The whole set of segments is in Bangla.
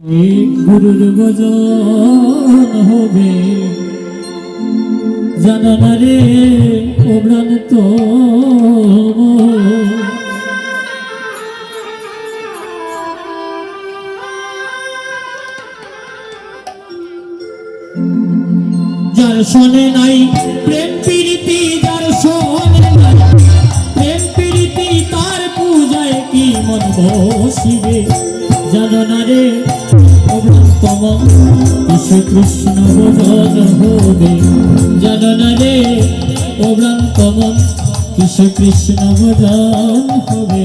এই গুরুর ভজন হবে। জানা না রে ওমরান তো যার শোনে নাই প্রেম প্রীতি, যার শোনে নাই প্রেম প্রীতি, তার পূজায় কি মন বসিবে? জানো রে অভ্রান্তম কৃষ্ণ কৃষ্ণ ভজন হবে। জানো না রে অভ্রান্তম কৃষ্ণ কৃষ্ণ ভজন হবে।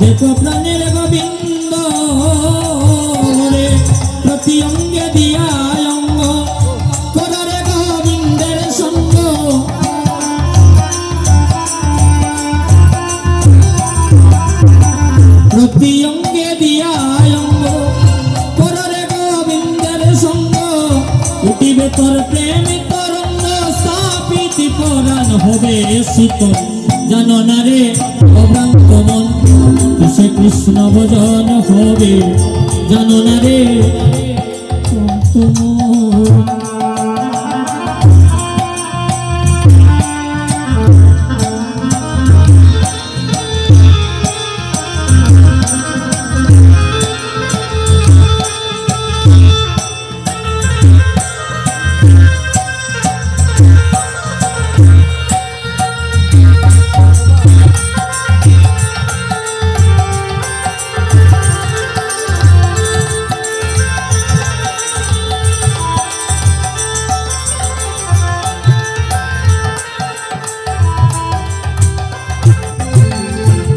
দেখো প্রাণের গোবিন্দ রে প্রতি অঙ্গে দিয়া অঙ্গ। করে গোবিন্দের সঙ্গ। প্রতি অঙ্গে দিয়া অঙ্গ। কররে গোবিন্দের সঙ্গ। উঠিবে তোর প্রেম হবে শীতল জানো না রে অভ্রান্ত মন। সে কৃষ্ণ ভজন হবে জানো না রে। অভ্রান্ত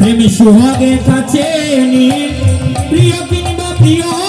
প্রেমী সোহাগের কাছে নিয়ে প্রিয় কিংবা প্রিয়